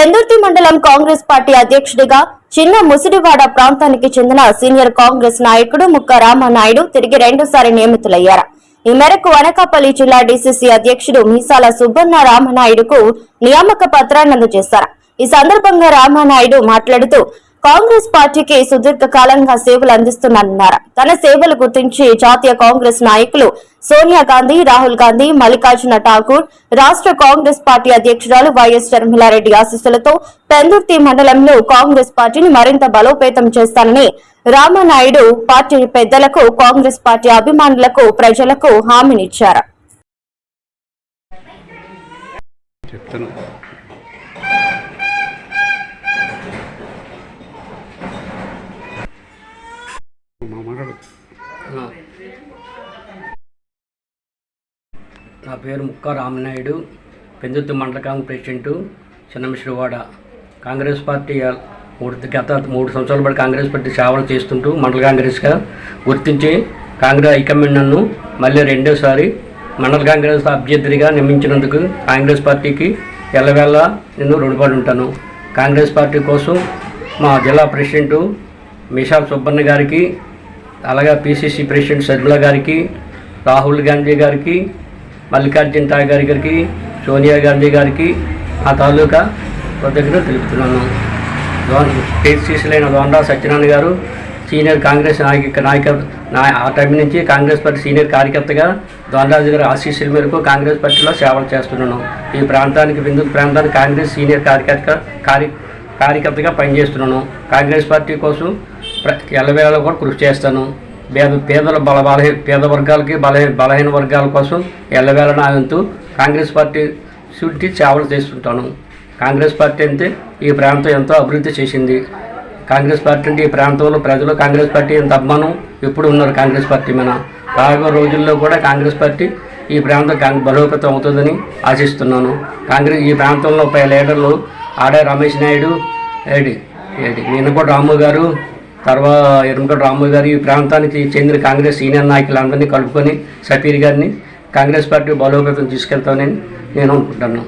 మండలం కాంగ్రెస్ పార్టీ అధ్యక్షుడిగా చిన్న ముసిడివాడ ప్రాంతానికి చెందిన సీనియర్ కాంగ్రెస్ నాయకుడు ముక్క రామనాయుడు తిరిగి రెండోసారి నియమితులయ్యారు. ఈ మేరకు అనకాపల్లి జిల్లా డీసీసీ అధ్యక్షుడు మీసాల సుబ్బన్న రామనాయుడుకు నియామక పత్రాన్ని అందజేశారు. ఈ సందర్భంగా రామనాయుడు మాట్లాడుతూ కాంగ్రెస్ పార్టీకి సుదీర్ఘ కాలంగా సేవలు అందిస్తున్నారన్నారు తన సేవలు గుర్తించి జాతీయ కాంగ్రెస్ నాయకులు సోనియా గాంధీ రాహుల్ గాంధీ మల్లికార్జున ఠాకూర్ రాష్ట్ర కాంగ్రెస్ పార్టీ అధ్యక్షురాలు వైఎస్ షర్మిలారెడ్డి ఆశీస్సులతో పెందుర్తి మండలంలో కాంగ్రెస్ పార్టీని మరింత బలోపేతం చేస్తానని రామానాయుడు పార్టీ పెద్దలకు కాంగ్రెస్ పార్టీ అభిమానులకు ప్రజలకు హామీనిచ్చారు. మా మనడు నా- పేరు ముక్క రామనాయుడు పెందుతు మండల Congress president Chinnamisravada Congress party మూడు గత మూడు సంవత్సరాల పాటు కాంగ్రెస్ పార్టీ సేవలు చేస్తుంటూ మండల కాంగ్రెస్గా గుర్తించి కాంగ్రెస్ హైకమాండ్ నన్ను మళ్ళీ రెండోసారి మండల కాంగ్రెస్ అభ్యర్థిగా నియమించినందుకు కాంగ్రెస్ పార్టీకి ఎల్లవేళ నేను రుణపడి ఉంటాను. కాంగ్రెస్ పార్టీ కోసం మా జిల్లా ప్రెసిడెంటు మిషాల్ సుబ్బన్న గారికి అలాగే పిసిసి ప్రెసిడెంట్ షర్మిల గారికి రాహుల్ గాంధీ గారికి మల్లికార్జున ఖార్గే గారికి సోనియా గాంధీ గారికి ఆ తాలూకా కృతజ్ఞతలు తెలుపుతున్నాను. పిసిసిలైన దోండా సత్యనారాయణ గారు సీనియర్ కాంగ్రెస్ నాయక నాయక ఆ టైం నుంచి కాంగ్రెస్ పార్టీ సీనియర్ కార్యకర్తగా దోండరాజు గారి ఆశీస్సుల మేరకు కాంగ్రెస్ పార్టీలో సేవలు చేస్తున్నాను. ఈ ప్రాంతానికి విందు ప్రాంతానికి కాంగ్రెస్ సీనియర్ కార్యకర్త కార్య కార్యకర్తగా పనిచేస్తున్నాను. కాంగ్రెస్ పార్టీ కోసం ప్ర- ఎల్లవేళ కూడా కృషి చేస్తాను. పేద పేదల బల బలహీన పేద వర్గాలకి బలహీన బలహీన వర్గాల కోసం ఎల్లవేళ నా వంతు కాంగ్రెస్ పార్టీ చుట్టి సేవలు చేస్తుంటాను. కాంగ్రెస్ పార్టీ అంటే ఈ ప్రాంతం ఎంతో అభివృద్ధి చేసింది. కాంగ్రెస్ పార్టీ అంటే ఈ ప్రాంతంలో ప్రజలు కాంగ్రెస్ పార్టీ ఎంత అభిమానం ఎప్పుడు ఉన్నారు కాంగ్రెస్ పార్టీ మీద. రాబోయే రోజుల్లో కూడా కాంగ్రెస్ పార్టీ ఈ ప్రాంతం బలోపేతం అవుతుందని ఆశిస్తున్నాను. కాంగ్రెస్ ఈ ప్రాంతంలో పై లీడర్లు ఆడే రమేష్ నాయుడు ఏడి ఏడి కూడా రాము గారు తర్వాత ఎరుమకోట రామ్మూరి గారు ఈ ప్రాంతానికి చెందిన కాంగ్రెస్ సీనియర్ నాయకులందరినీ కలుపుకొని సఫీర్ గారిని కాంగ్రెస్ పార్టీ బలోపేతం తీసుకెళ్తామని నేను అనుకుంటున్నాను.